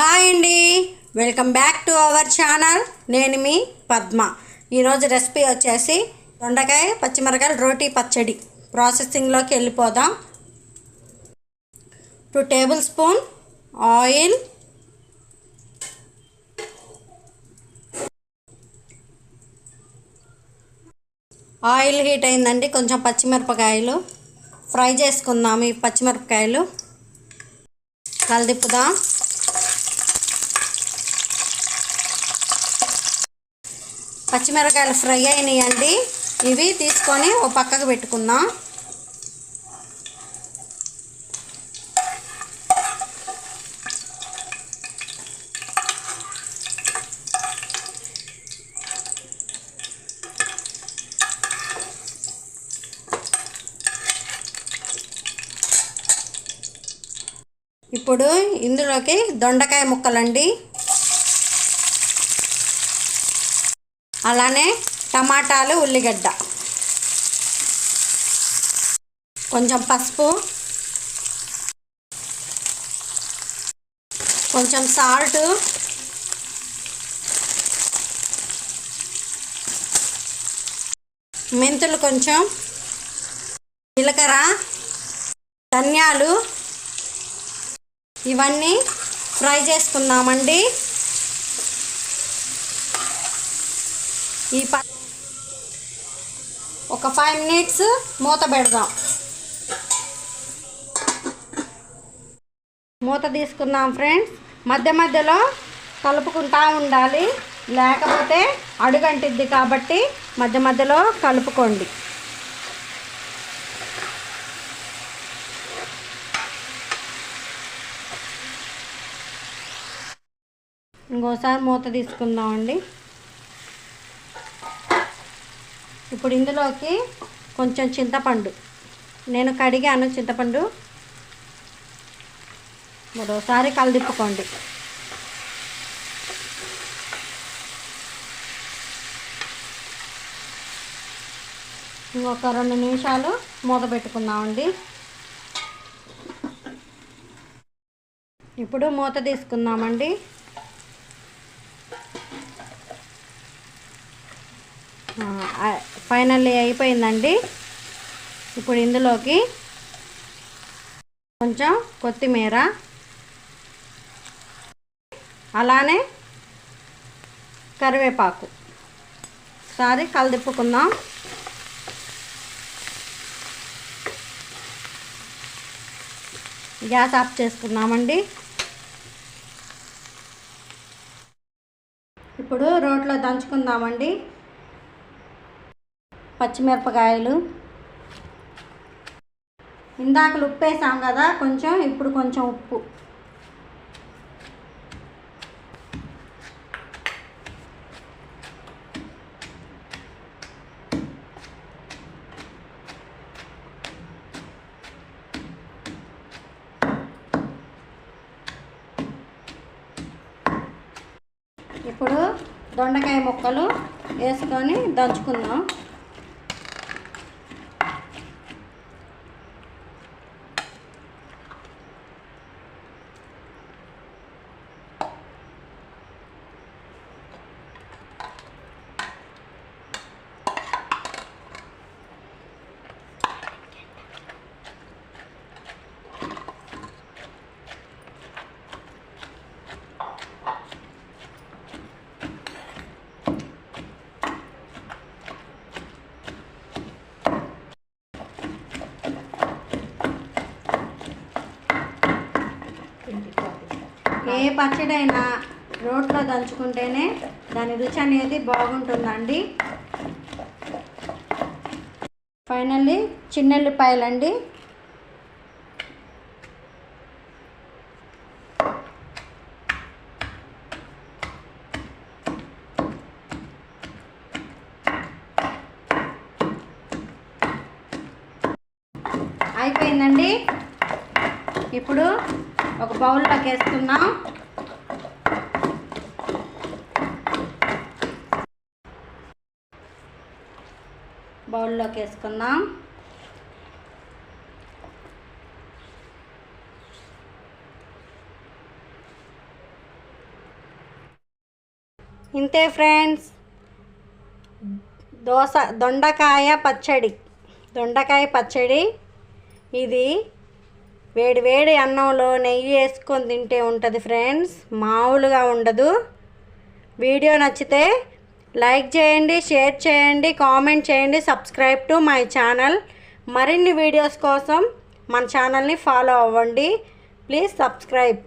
Hi అండి. Welcome back to our channel. నేను మీ పద్మ. ఈరోజు రెసిపీ వచ్చేసి దొండకాయ పచ్చిమిరకాయలు రోటీ పచ్చడి. ప్రాసెసింగ్లోకి వెళ్ళిపోదాం. Two tablespoon oil oil heat అయిందండి. కొంచెం పచ్చిమిరపకాయలు ఫ్రై చేసుకుందాం. ఈ పచ్చిమిరపకాయలు కలదిప్పుదాం పచ్చిమిరకాయలు ఫ్రై అయినాయండి. ఇవి తీసుకొని ఓ పక్కకు పెట్టుకుందాం. ఇప్పుడు ఇందులోకి దొండకాయ ముక్కలండి. అలానే టమాటాలు ఉల్లిగడ్డ. కొంచెం పసుపు. కొంచెం సాల్ట్. మెంతులు కొంచెం. జీలకర్ర. ధనియాలు. ఇవన్నీ ఫ్రై చేసుకుందామండి. ఈ ప ఒక ఫైవ్ మినిట్స్ మూత పెడదాం. మూత తీసుకుందాం ఫ్రెండ్స్ మధ్య మధ్యలో కలుపుకుంటా ఉండాలి. లేకపోతే అడుగంటిద్ది కాబట్టి మధ్య మధ్యలో కలుపుకోండి. ఇంకోసారి మూత తీసుకుందామండి. ఇప్పుడు ఇందులోకి కొంచెం చింతపండు. నేను కడిగాను చింతపండు. మరోసారి కలదిప్పుకోండి. ఇంకొక రెండు నిమిషాలు మూత పెట్టుకుందామండి. ఇప్పుడు మూత తీసుకుందామండి. ఫైనల్లీ అయిపోయిందండి. ఇప్పుడు ఇందులోకి కొంచెం కొత్తిమీర. అలానే కరివేపాకు. ఒకసారి కలదిప్పుకుందాం. గ్యాస్ ఆఫ్ చేసుకుందామండి. ఇప్పుడు రోట్లో దంచుకుందామండి. పచ్చిమిరపకాయలు. ఇందాకలు ఉప్పు వేసాం కదా కొంచెం ఇప్పుడు కొంచెం ఉప్పు. ఇప్పుడు దొండకాయ ముక్కలు వేసుకొని దంచుకుందాం. ఏ పచ్చడైనా రోట్లో దంచుకుంటేనే దాని రుచి అనేది బాగుంటుందండి. ఫైనల్లీ చిన్నెల్లిపాయలండి. అయిపోయిందండి. ఇప్పుడు ఒక బౌల్లోకి వేసుకున్నాం బౌల్లోకి వేసుకుందాం. ఇంతే ఫ్రెండ్స్. దోస దొండకాయ పచ్చడి. దొండకాయ పచ్చడి. ఇది వేడి వేడి అన్నంలో నెయ్యి వేసుకొని తింటే ఉంటుంది ఫ్రెండ్స్. మామూలుగా ఉండదు. వీడియో నచ్చితే లైక్ చేయండి షేర్ చేయండి కామెంట్ చేయండి సబ్స్క్రైబ్ టు మై ఛానల్. మరిన్ని వీడియోస్ కోసం మన ఛానల్ని ఫాలో అవ్వండి. Please subscribe.